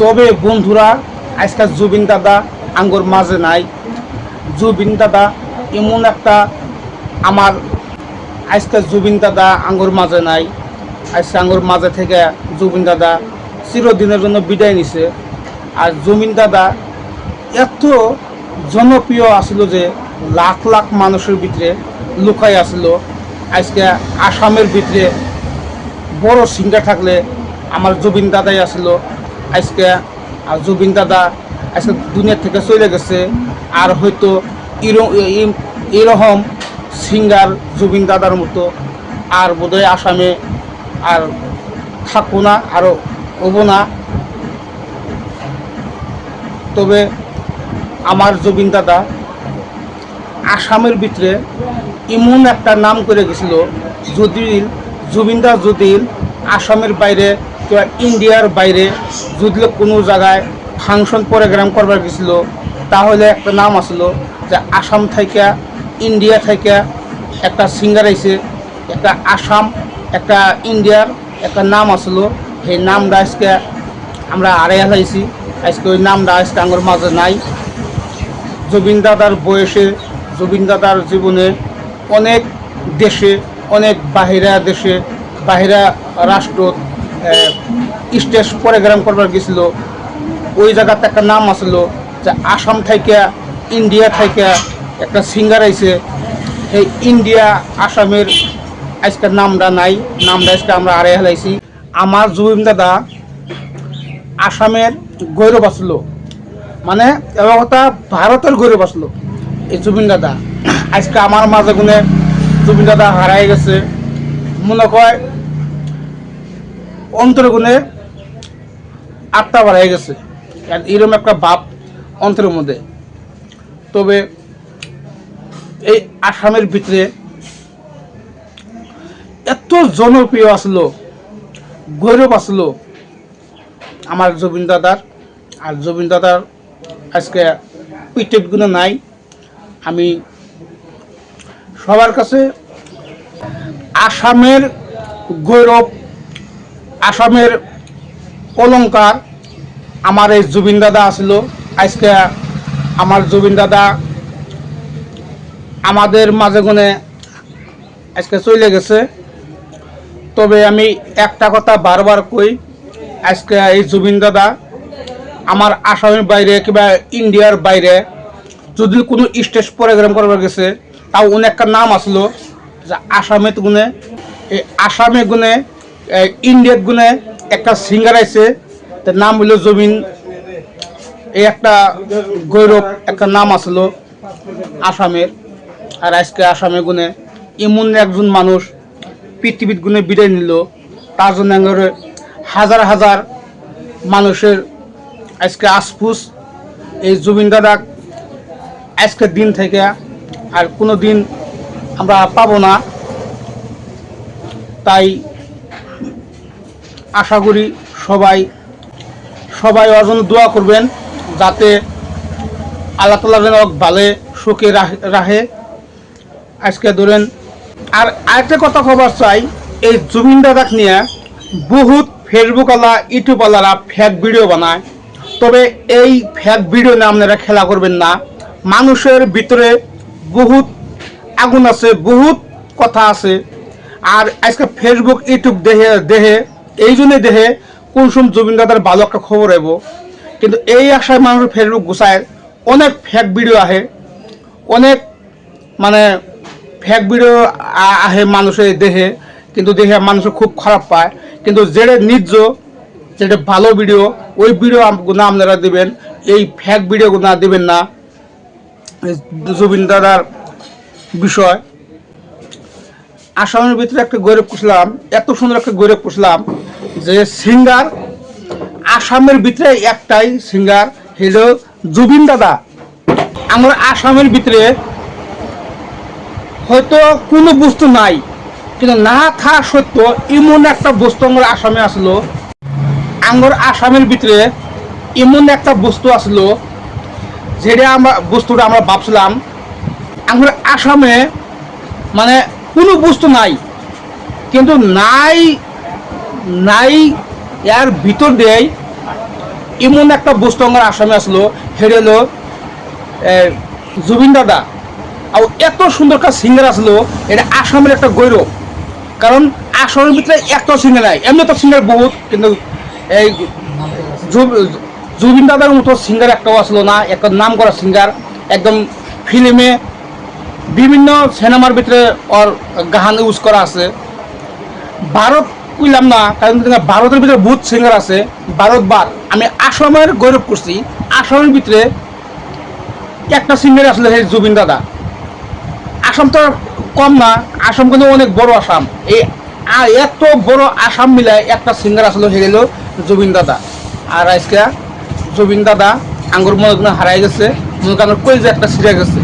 তবে বন্ধুরা, আজকাল জুবিন দাদা আঙ্গুর মাঝে নাই। জুবিন দাদা এমন একটা আমার আজকাল জুবিন দাদা আঙ্গুর মাঝে নাই। আজকে আঙ্গুর মাঝে থেকে জুবিন দাদা চিরদিনের জন্য বিদায় নিছে। আর জুবিন দাদা এত জনপ্রিয় আসলো যে লাখ লাখ মানুষের ভিতরে লুকাই আসলো। আজকে আসামের ভিতরে বড় সিঙ্গার থাকলে আমার জুবিন দাদাই আসলো। আজকে আর জুবিন দাদা আজকে দুনিয়া থেকে চলে গেছে। আর হয়তো এর- এরকম সিঙ্গার জুবিন দাদার মতো আর বোধহয় আসামে আর থাকব না আরও হব না। তবে আমার জুবিন দাদা আসামের ভিতরে এমন একটা নাম করে গেছিল যদি জুবিন জুবিনদা যদি আসামের বাইরে কিংবা ইন্ডিয়ার বাইরে যদি কোনো জায়গায় ফাংশন প্রোগ্রাম করবার গেছিল, তাহলে একটা নাম আসলো যে আসাম থেকে ইন্ডিয়া থেকে একটা সিঙ্গার আইছে, একটা আসাম, একটা ইন্ডিয়ার একটা নাম আসলো। সেই নামটা আজকে আমরা আড়াই হালাইছি আজকে ওই নামটা আজকে আমার মাঝে নাই। জুবিন দাদার বয়সে, জুবিন দাদার জীবনে অনেক দেশে, অনেক বাহিরা দেশে, বাহিরা রাষ্ট্র স্টেজ প্রোগ্রাম করবার গেছিল। ওই জায়গাতে একটা নাম আসলো যে আসাম থেকে ইন্ডিয়া থেকে একটা সিঙ্গার আইছে। এই ইন্ডিয়া আসামের আজকে নামটা নাই, নামটা আজকে আমরা আড়াই হেলাইছি আমার জুবিন দাদা আসামের গৌরব আসলো। মানে এবার কথা ভারতের গৌরব আসলো। এই জুবিন দাদা, আজকে আমার মাঝে গুনে জুবিন দাদা হারাই গেছে। মনে কয় অন্তর গুনে আটটা বাড়াই গেছে এরকম একটা বাপ অন্তরের মধ্যে। তবে এই আসামের ভিতরে এত জনপ্রিয় আসলো, গৌরব আসলো আমার জবিন দাদার। আর জবিন দাদার আজকে পিটেটগুলো নাই। আমি সবার কাছে আসামের গৌরব আসামের অলঙ্কার আমার এই জুবিন দাদা আসলো। আজকে আমার জুবিন দাদা আমাদের মাঝে গুনে আজকে চলে গেছে। তবে আমি একটা কথা বারবার কই, আজকে এই জুবিন দাদা আমার আসামের বাইরে কিংবা ইন্ডিয়ার বাইরে যদি কোনো স্টেজ প্রোগ্রাম করবার গেছে, তাও অনেকটা নাম আসলো যে আসামে গুনে এই আসামে গুনে এই ইন্ডিয়ার গুনে একটা সিঙ্গার আছে, তার নাম হলো জমিন এই একটা গৌরব একটা নাম আসলো আসামের। আর আজকে আসামে গুনে এমন একজন মানুষ পৃথিবীর গুণে বিদায় নিল। তার জন্য হাজার হাজার মানুষের আজকে আশফুস, এই জুবিন দাদা আজকের দিন থেকে আর কোনো দিন আমরা পাবো না। তাই আশা করি সবাই সবাই ওর জন্য দোয়া করবেন যাতে আল্লাহ তালা যেন ভালো সুখে রাখ- আজকে ধরেন, আর আরেকটা কথা খবর চাই, এই জুবিন দাদাক নিয়ে বহুত ফেসবুক আলা ইউটিউব আলারা ফেক ভিডিও বানায়। তবে এই ফেক ভিডিও নিয়ে আপনারা খেলা করবেন না। মানুষের ভিতরে বহুত আগুন আছে, বহুত কথা আছে। আর আজকে ফেসবুক ইউটিউব দেহে দেহে এই জন্যে দেহে কোন সময় জুবিন দাদার ভালো একটা খবর আইব কিন্তু এই আশায় মানুষ ফেসবুক গুছায়, অনেক ফেক ভিডিও আহে, অনেক মানে ফেক ভিডিও আহে মানুষের দেহে, কিন্তু দেখে মানুষ খুব খারাপ পায়। কিন্তু যেটা নিজ যেটা ভালো ভিডিও ওই ভিডিও গুণা আপনারা দেবেন। এই ফেক ভিডিও গুণা দেবেন না জুবিন দাদার বিষয়। আসামের ভিতরে একটা গৌরব পুষলাম এত সুন্দর একটা গৌরব পুষলাম যে সিঙ্গার আসামের ভিতরে একটাই সিঙ্গার হলো জুবিন দাদা। আমার আসামের ভিতরে হয়তো কোনো বস্তু নাই, কিন্তু না থাকা সত্ত্বেও এমন একটা বস্তু আমার আসামে আসলো। আঙ্গর আসামের ভিতরে এমন একটা বস্তু আসলো, যেটা আমরা বস্তুটা আমরা ভাবছিলাম। আমার আসামে মানে কোনো বস্তু নাই, কিন্তু নাই নাই, এর ভিতর দিয়েই এমন একটা বস্তু আমার আসামে আসলো, হেরে হলো জুবিন দাদা। আর এত সুন্দর একটা সিঙ্গার আসলো, এটা আসামের একটা গৌরব। কারণ আসামের ভিতরে এত সিঙ্গার নাই, এমনি তো সিঙ্গার বহুত, কিন্তু এই জুবিন দাদার মতো সিঙ্গার একটাও আসলো না, একটা নাম করা সিঙ্গার একদম ফিল্মে বিভিন্ন সিনেমার ভিতরে ওর গান ইউজ করা আছে। ভারত কইলাম না, কারণ ভারতের ভিতরে বহুত সিঙ্গার আছে, ভারত বাদ আমি আসামের গৌরব করছি, আসামের ভিতরে একটা সিঙ্গার আসলে সেই জুবিন দাদা। আসাম তো কম না, আসাম কিন্তু অনেক বড় আসাম। এই এত বড় আসাম মিলায় একটা সিঙ্গার আসলে হয়ে গেল জুবিন দাদা। আর আজকে জুবিন দাদা আঙ্গুর মনে হারাই গেছে, মনে করেন কই যে একটা ছিঁড়ে গেছে।